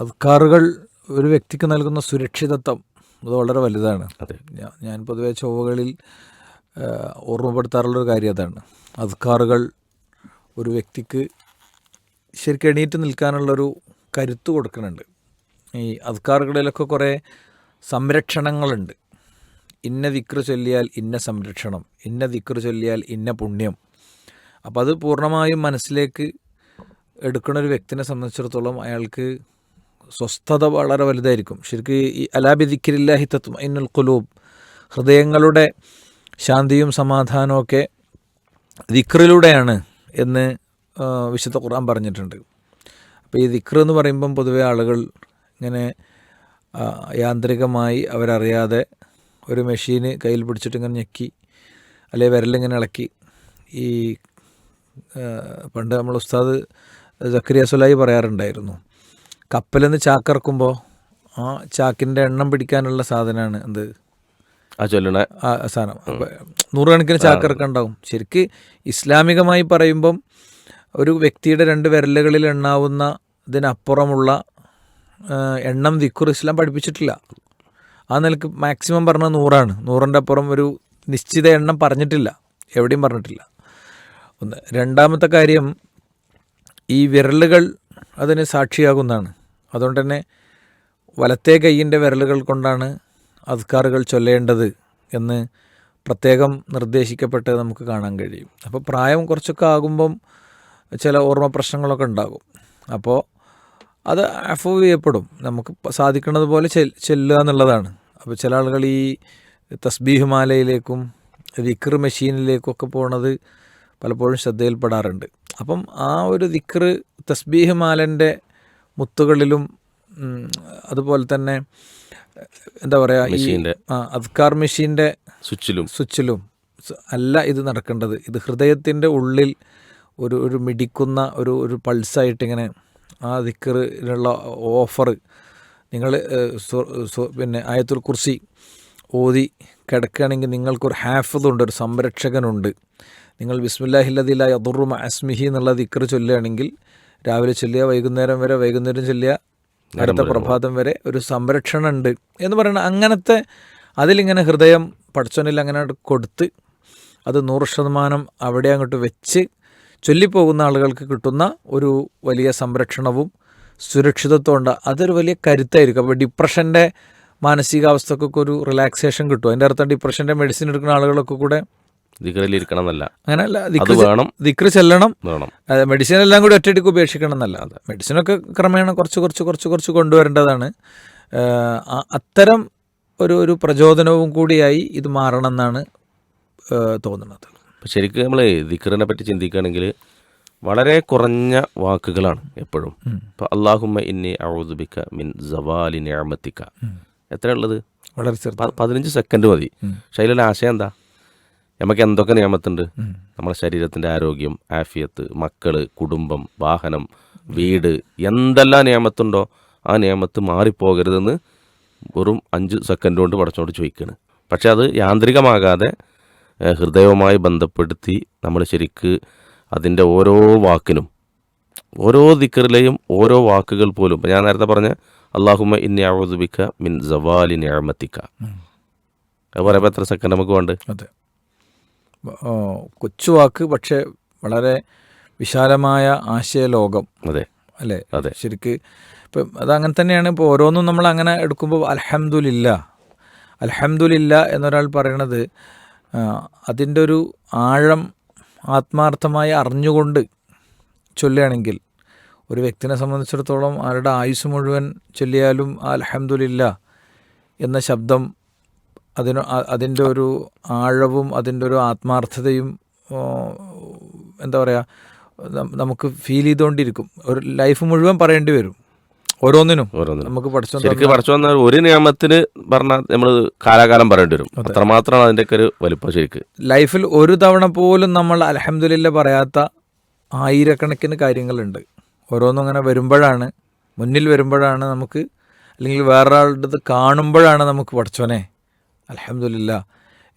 അദ്കാറുകൾ ഒരു വ്യക്തിക്ക് നൽകുന്ന സുരക്ഷിതത്വം അത് വളരെ വലുതാണ്. അതെ. ഞാൻ ഞാൻ പൊതുവേ ചൊവ്വകളിൽ ഓർമ്മപ്പെടുത്താറുള്ളൊരു കാര്യം അതാണ്. അദ്കാറുകൾ ഒരു വ്യക്തിക്ക് ശരിക്കും എണീറ്റ് നിൽക്കാനുള്ളൊരു കരുത്ത് കൊടുക്കുന്നുണ്ട്. ഈ അദ്കാറുകളിലൊക്കെ കുറേ സംരക്ഷണങ്ങളുണ്ട്. ഇന്ന ദിക്റ് ചൊല്ലിയാൽ ഇന്ന സംരക്ഷണം ഇന്ന ദിക്റ് ചൊല്ലിയാൽ ഇന്ന പുണ്യം. അപ്പോൾ അത് പൂർണമായും മനസ്സിലേക്ക് എടുക്കുന്ന ഒരു വ്യക്തിനെ സംബന്ധിച്ചിടത്തോളം അയാൾക്ക് സ്വസ്ഥത വളരെ വലുതായിരിക്കും. ശരിക്കും ഈ അലാബിദിക്കിരില്ലാഹി തത്വം ഇന്നുൽ കുലൂബ് ഹൃദയങ്ങളുടെ ശാന്തിയും സമാധാനവും ഒക്കെ ദിക്റിലൂടെയാണ് എന്ന് വിശുദ്ധ ഖുർആൻ പറഞ്ഞിട്ടുണ്ട്. അപ്പോൾ ഈ ദിക്ർ എന്ന് പറയുമ്പം പൊതുവേ ആളുകൾ ഇങ്ങനെ യാന്ത്രികമായി അവരറിയാതെ ഒരു മെഷീന് കയ്യിൽ പിടിച്ചിട്ട് ഇങ്ങനെ ഞെക്കി അല്ലെങ്കിൽ വിരലിങ്ങനെ ഇളക്കി ഈ പണ്ട് നമ്മൾ ഉസ്താദ് ജക്കരിയ സുലായി പറയാറുണ്ടായിരുന്നു. കപ്പലിൽ നിന്ന് ചാക്കിറക്കുമ്പോൾ ആ ചാക്കിന്റെ എണ്ണം പിടിക്കാനുള്ള സാധനമാണ് എന്ത്? ആ ചൊല്ലണ. ആ സാധനം. നൂറുകണക്കിന് ചാക്കിറക്കം ഉണ്ടാവും ശരിക്ക് ഇസ്ലാമികമായി പറയുമ്പം ഒരു വ്യക്തിയുടെ രണ്ട് വിരലുകളിൽ എണ്ണാവുന്ന ഇതിനപ്പുറമുള്ള എണ്ണം ദിക്കുർ ഇസ്ലാം പഠിപ്പിച്ചിട്ടില്ല. ആ നിലയ്ക്ക് മാക്സിമം പറഞ്ഞത് നൂറാണ്. നൂറിന്റെ അപ്പുറം ഒരു നിശ്ചിത എണ്ണം പറഞ്ഞിട്ടില്ല. എവിടെയും പറഞ്ഞിട്ടില്ല. ഒന്ന് രണ്ടാമത്തെ കാര്യം ഈ വിരലുകൾ അതിന് സാക്ഷിയാകുന്നതാണ്. അതുകൊണ്ട് തന്നെ വലത്തേ കൈയിന്റെ വിരലുകൾ കൊണ്ടാണ് അസ്കാറുകൾ ചൊല്ലേണ്ടത് എന്ന് പ്രത്യേകം നിർദ്ദേശിക്കപ്പെട്ട് നമുക്ക് കാണാൻ കഴിയും. അപ്പോൾ പ്രായം കുറച്ചൊക്കെ ആകുമ്പം ചില ഓർമ്മ പ്രശ്നങ്ങളൊക്കെ ഉണ്ടാകും. അപ്പോൾ അത് അഫോവ് ചെയ്യപ്പെടും. നമുക്ക് സാധിക്കുന്നത് പോലെ ചെല്ലുക എന്നുള്ളതാണ്. അപ്പോൾ ചില ആളുകൾ ഈ തസ്ബീഹ് മാലയിലേക്കും വിക്ർ മെഷീനിലേക്കും ഒക്കെ പോണത് പലപ്പോഴും ശ്രദ്ധയിൽപ്പെടാറുണ്ട്. അപ്പം ആ ഒരു ദിക്ർ തസ്ബീഹ് മാലന്റെ മുത്തുകളിലും അതുപോലെ തന്നെ എന്താ പറയുക ഈ മെഷീന്റെ. അദ്കാർ മെഷീന്റെ സ്വിച്ചിലും. സ്വിച്ചിലും. അല്ല ഇത് നടക്കേണ്ടത്. ഇത് ഹൃദയത്തിന്റെ ഉള്ളിൽ ഒരു ഒരു മിടിക്കുന്ന ഒരു ഒരു പൾസായിട്ട് ഇങ്ങനെ ആ ദിക്കറിനുള്ള ഓഫർ നിങ്ങൾ പിന്നെ ആയത്തുൽ കുർസി ഓതി കിടക്കുകയാണെങ്കിൽ നിങ്ങൾക്കൊരു ഹാഫതുണ്ട് ഒരു സംരക്ഷകനുണ്ട്. നിങ്ങൾ ബിസ്മില്ലാഹില്ലദില്ല യദുറുമ അസ്മിഹി എന്നുള്ള ദിക്കർ ചൊല്ലുകയാണെങ്കിൽ രാവിലെ ചെല്ലുക വൈകുന്നേരം വരെ വൈകുന്നേരം ചെല്ലുക അടുത്ത പ്രഭാതം വരെ ഒരു സംരക്ഷണം ഉണ്ട് എന്ന് പറയുന്നത് അങ്ങനത്തെ അതിലിങ്ങനെ ഹൃദയം പടച്ചോനിൽ അങ്ങനെ കൊടുത്ത് അത് നൂറ് ശതമാനം അവിടെ അങ്ങോട്ട് വെച്ച് ചൊല്ലിപ്പോകുന്ന ആളുകൾക്ക് കിട്ടുന്ന ഒരു വലിയ സംരക്ഷണവും സുരക്ഷിതത്വം ഉണ്ട്. അതൊരു വലിയ കരുത്തായിരിക്കും. അപ്പോൾ ഡിപ്രഷന്റെ മാനസികാവസ്ഥക്കൊക്കെ ഒരു റിലാക്സേഷൻ കിട്ടും. അതിന്റെ അർത്ഥം ഡിപ്രഷന്റെ മെഡിസിൻ എടുക്കുന്ന ആളുകളൊക്കെ കൂടെ ദിക്കറിലിരിക്കണം എന്നല്ല അങ്ങനെയല്ല അത് വേണം ദിക്റ് ചെല്ലണം. വേണം. മെഡിസിൻ എല്ലാം കൂടി ഒറ്റയടിക്ക് ഉപേക്ഷിക്കണം എന്നല്ല മെഡിസിനൊക്കെ ക്രമേണ കുറച്ച് കുറച്ച് കുറച്ച് കുറച്ച് കൊണ്ടുവരേണ്ടതാണ്. അത്തരം ഒരു ഒരു പ്രചോദനവും കൂടിയായി ഇത് മാറണം എന്നാണ് തോന്നുന്നത്. ശരിക്കും നമ്മൾ ദിക്റിനെ പറ്റി ചിന്തിക്കുകയാണെങ്കിൽ വളരെ കുറഞ്ഞ വാക്കുകളാണ് എപ്പോഴും. ഇപ്പം അള്ളാഹുമ്മ ഇന്നി ഔദുബിക്ക മിൻ ജവാലി ഞാമത്തിക്ക എത്രയുള്ളത് വളരെ പതിനഞ്ച് സെക്കൻഡ് മതി. പക്ഷെ അതിലുള്ള ആശയം എന്താ? നമുക്ക് എന്തൊക്കെ നിയമത്തുണ്ട് നമ്മുടെ ശരീരത്തിന്റെ ആരോഗ്യം ആഫിയത്ത് മക്കൾ കുടുംബം വാഹനം വീട് എന്തെല്ലാം നിയമത്തുണ്ടോ ആ നിയമത്ത് മാറിപ്പോകരുതെന്ന് വെറും അഞ്ച് സെക്കൻഡ് കൊണ്ട് പടച്ചോട് ചോദിക്കുകയാണ് പക്ഷേ അത് യാന്ത്രികമാകാതെ ഹൃദയവുമായി ബന്ധപ്പെടുത്തി നമ്മൾ ശരിക്ക് അതിന്റെ ഓരോ വാക്കിനും ഓരോ ദിക്കറിലെയും ഓരോ വാക്കുകൾ പോലും ഇപ്പം ഞാൻ നേരത്തെ പറഞ്ഞ അള്ളാഹുമ ഇന്നി ഔദുബിക്ക മിൻ ജവാലി ഞാമത്തിക്ക അത് പറയുമ്പോൾ എത്ര സെക്കൻഡ് നമുക്ക് വേണ്ട? അതെ ഓ, കൊച്ചു വാക്ക് പക്ഷേ വളരെ വിശാലമായ ആശയലോകം. അതെ. അല്ലേ? അതെ. ശരിക്ക് ഇപ്പം അതങ്ങനെ തന്നെയാണ്. ഇപ്പോൾ ഓരോന്നും നമ്മൾ അങ്ങനെ എടുക്കുമ്പോൾ അൽഹംദുലില്ല. അൽഹംദുലില്ല എന്നൊരാൾ പറയണത് അതിന്റെ ഒരു ആഴം ആത്മാർത്ഥമായി അറിഞ്ഞുകൊണ്ട് ചൊല്ലുകയാണെങ്കിൽ ഒരു വ്യക്തിനെ സംബന്ധിച്ചിടത്തോളം ആരുടെ ആയുസ് മുഴുവൻ ചൊല്ലിയാലും ആ അൽഹംദുലില്ല എന്ന ശബ്ദം അതിന് അതിന്റെ ഒരു ആഴവും അതിന്റെ ഒരു ആത്മാർത്ഥതയും എന്താ പറയുക നമുക്ക് ഫീൽ ചെയ്തുകൊണ്ടിരിക്കും. ഒരു ലൈഫ് മുഴുവൻ പറയേണ്ടി വരും. ഓരോന്നിനും. നമുക്ക് ശരിക്കും പഠിച്ചു വന്ന ഒരു നിയമത്തിന് പറഞ്ഞാൽ നമ്മൾ കാലാകാലം പറയേണ്ടി വരും. അത്രമാത്രമാണ് അതിന്റെ ഒക്കെ ഒരു വലിപ്പം ശരിക്ക്. ലൈഫിൽ ഒരു തവണ പോലും നമ്മൾ അലഹമില്ല പറയാത്ത ആയിരക്കണക്കിന് കാര്യങ്ങളുണ്ട്. ഓരോന്നും അങ്ങനെ വരുമ്പോഴാണ് മുന്നിൽ വരുമ്പോഴാണ് നമുക്ക് അല്ലെങ്കിൽ വേറൊരാളുടെ കാണുമ്പോഴാണ് നമുക്ക് പഠിച്ചോനെ അലഹമ്മദില്ല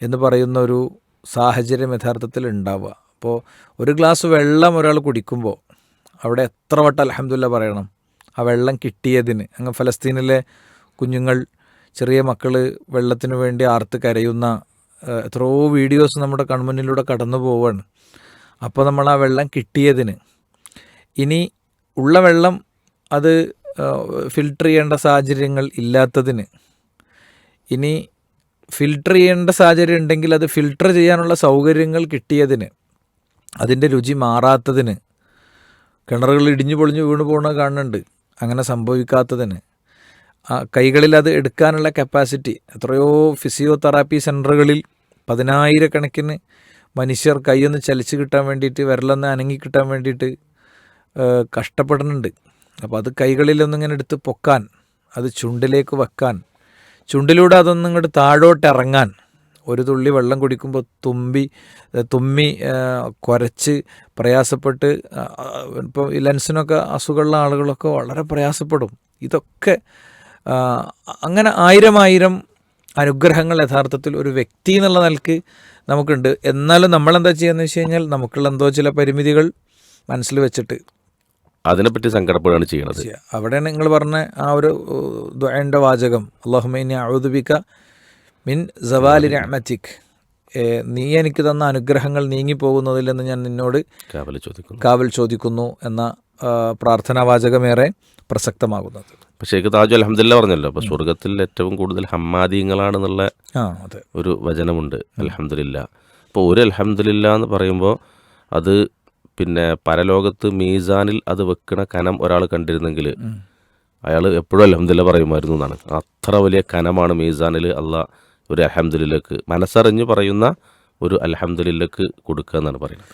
എന്ന് പറയുന്ന ഒരു സാഹചര്യം യഥാർത്ഥത്തിൽ ഉണ്ടാവുക. അപ്പോൾ ഒരു ഗ്ലാസ് വെള്ളം ഒരാൾ കുടിക്കുമ്പോൾ അവിടെ എത്ര വട്ടം അലഹമില്ല പറയണം? ആ വെള്ളം കിട്ടിയതിന്. അങ്ങ് ഫലസ്തീനിലെ കുഞ്ഞുങ്ങൾ ചെറിയ മക്കൾ വെള്ളത്തിന് വേണ്ടി ആർത്ത് കരയുന്ന എത്രയോ വീഡിയോസ് നമ്മുടെ കൺമുന്നിലൂടെ കടന്നു പോവുകയാണ് അപ്പോൾ നമ്മൾ ആ വെള്ളം കിട്ടിയതിന്. ഇനി ഉള്ള വെള്ളം അത് ഫിൽട്ടർ ചെയ്യേണ്ട സാഹചര്യങ്ങൾ ഇല്ലാത്തതിന്. ഇനി ഫിൽട്ടർ ചെയ്യേണ്ട സാഹചര്യം ഉണ്ടെങ്കിൽ അത് ഫിൽട്ടർ ചെയ്യാനുള്ള സൗകര്യങ്ങൾ കിട്ടിയതിന് അതിന്റെ രുചി മാറാത്തതിന് കിണറുകൾ ഇടിഞ്ഞു പൊളിഞ്ഞു വീണ് പോകുന്നത് കാണുന്നുണ്ട് അങ്ങനെ സംഭവിക്കാത്തതിന് കൈകളിൽ അത് എടുക്കാനുള്ള കപ്പാസിറ്റി എത്രയോ ഫിസിയോതെറാപ്പി സെന്ററുകളിൽ പതിനായിരക്കണക്കിന് മനുഷ്യർ കൈയൊന്ന് ചലിച്ച് കിട്ടാൻ വേണ്ടിയിട്ട് വിരലൊന്ന് അനങ്ങി കിട്ടാൻ വേണ്ടിയിട്ട് കഷ്ടപ്പെടുന്നുണ്ട്. അപ്പോൾ അത് കൈകളിലൊന്നിങ്ങനെ എടുത്ത് പൊക്കാൻ അത് ചുണ്ടിലേക്ക് വെക്കാൻ ചുണ്ടിലൂടെ അതൊന്നും ഇങ്ങോട്ട് താഴോട്ട് ഇറങ്ങാൻ ഒരു തുള്ളി വെള്ളം കുടിക്കുമ്പോൾ തുമ്പി തുമ്മി കുരച്ച് പ്രയാസപ്പെട്ട് ഇപ്പോൾ ലെൻസിനൊക്കെ അസുഖമുള്ള ആളുകളൊക്കെ വളരെ പ്രയാസപ്പെടും. ഇതൊക്കെ അങ്ങനെ ആയിരം ആയിരം അനുഗ്രഹങ്ങൾ യഥാർത്ഥത്തിൽ ഒരു വ്യക്തി എന്നുള്ള നിലയ്ക്ക് നമുക്കുണ്ട്. എന്നാലും നമ്മളെന്താ ചെയ്യുന്നത് വെച്ച് കഴിഞ്ഞാൽ നമുക്കുള്ള എന്തോ ചില പരിമിതികൾ മനസ്സിൽ വെച്ചിട്ട് അതിനെപ്പറ്റി സങ്കടപ്പെടുകയാണ് ചെയ്യുന്നത് അവിടെ അവിടെയാണ് നിങ്ങൾ പറഞ്ഞ ആ ഒരു ദ്വയന്റെ വാചകം. അള്ളാഹുമൈനി ഔദുബിക്ക മിൻ സവാലി രാമറ്റിക് നീ എനിക്ക് തന്ന അനുഗ്രഹങ്ങൾ നീങ്ങിപ്പോകുന്നതിൽ നിന്ന് ഞാൻ നിന്നോട് കാവൽ ചോദിക്കുന്നു. കാവൽ ചോദിക്കുന്നു എന്ന പ്രാർത്ഥനാ വാചകമേറെ പ്രസക്തമാകുന്നത്. പക്ഷേ താജു അലഹമില്ല പറഞ്ഞല്ലോ. അപ്പോൾ സ്വർഗത്തിൽ ഏറ്റവും കൂടുതൽ ഹമ്മാദീങ്ങളാണെന്നുള്ള ആ അതെ. ഒരു വചനമുണ്ട്. അലഹമില്ല അപ്പോൾ ഒരു അലഹമില്ല എന്ന് പറയുമ്പോൾ അത് പിന്നെ പരലോകത്ത് മീസാനിൽ അത് വെക്കണ കനം ഒരാൾ കണ്ടിരുന്നെങ്കിൽ അയാൾ എപ്പോഴും അലഹമില്ല പറയുമായിരുന്നു എന്നാണ്. അത്ര വലിയ കനമാണ് മീസാനിൽ അല്ല ഒരു അലഹമില്ലക്ക് മനസ്സറിഞ്ഞ് പറയുന്ന ഒരു അലഹമില്ലക്ക് കൊടുക്കുക എന്നാണ് പറയുന്നത്.